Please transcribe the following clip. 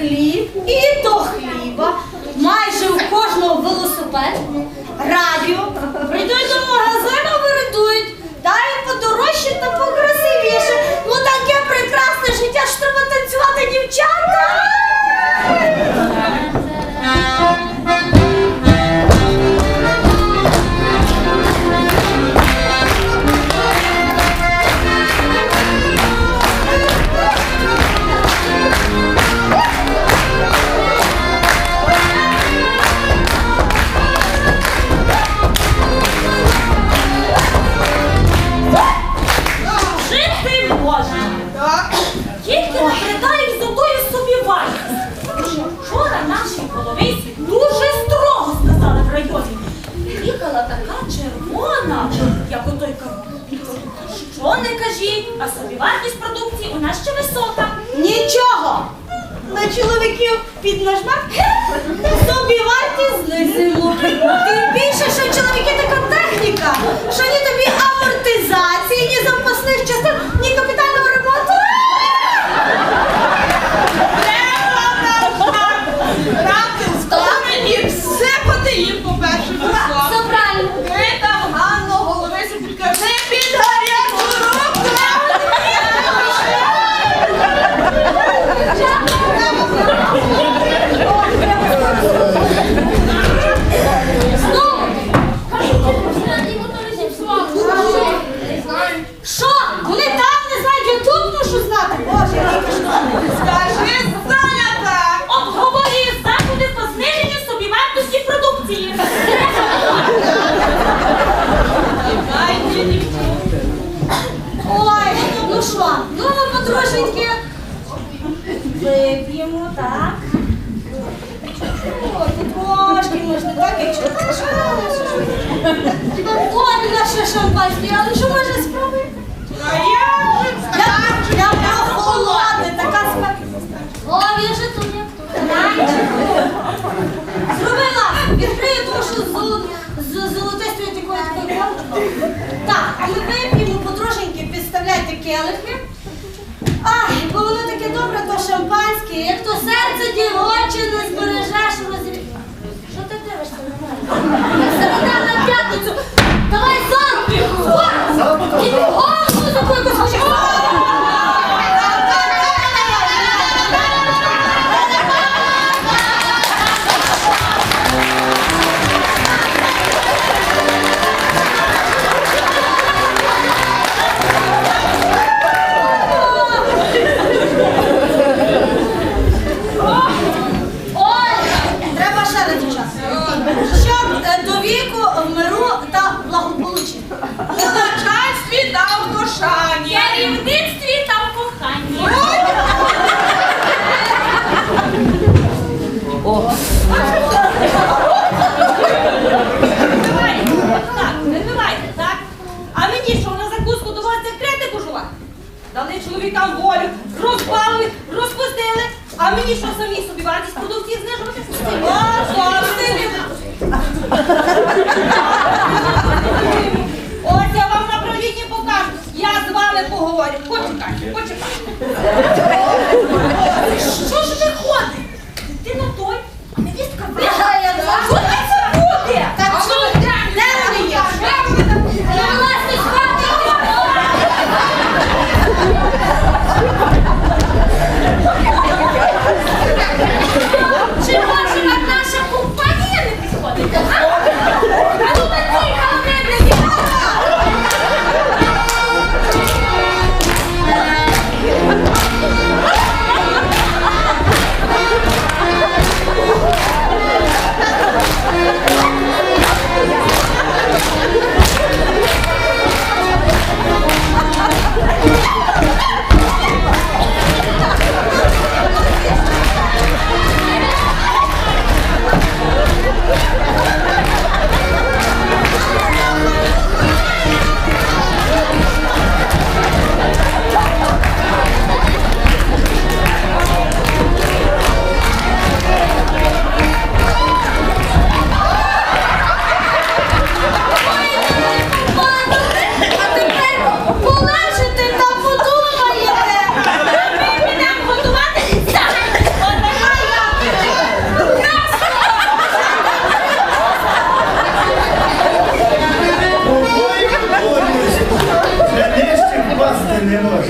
clipo. E На нажмак, собі вартість знизимо. Тим більше, що чоловіки така техніка, що ні Вип'ємо, так. Трошки можна, так, якщо Ой, наше шампанське, але що може? А Я, це? така смак. О, же тут як тут. Зробила, відкрию тому з, золо- з золотистою такою такою. Так, а ми вип'ємо потрошеньки, підставляйте келихи. Ай, добре, то шампанське, як то серце дівоче не збережеш розрі... Дали чоловікам волю, розпалили, розпустили. А мені що самі собі вартість продукції знижувати? Ось я вам на правлінні покажу. Я з вами поговорю. Почекайте, почекайте. tenerlo.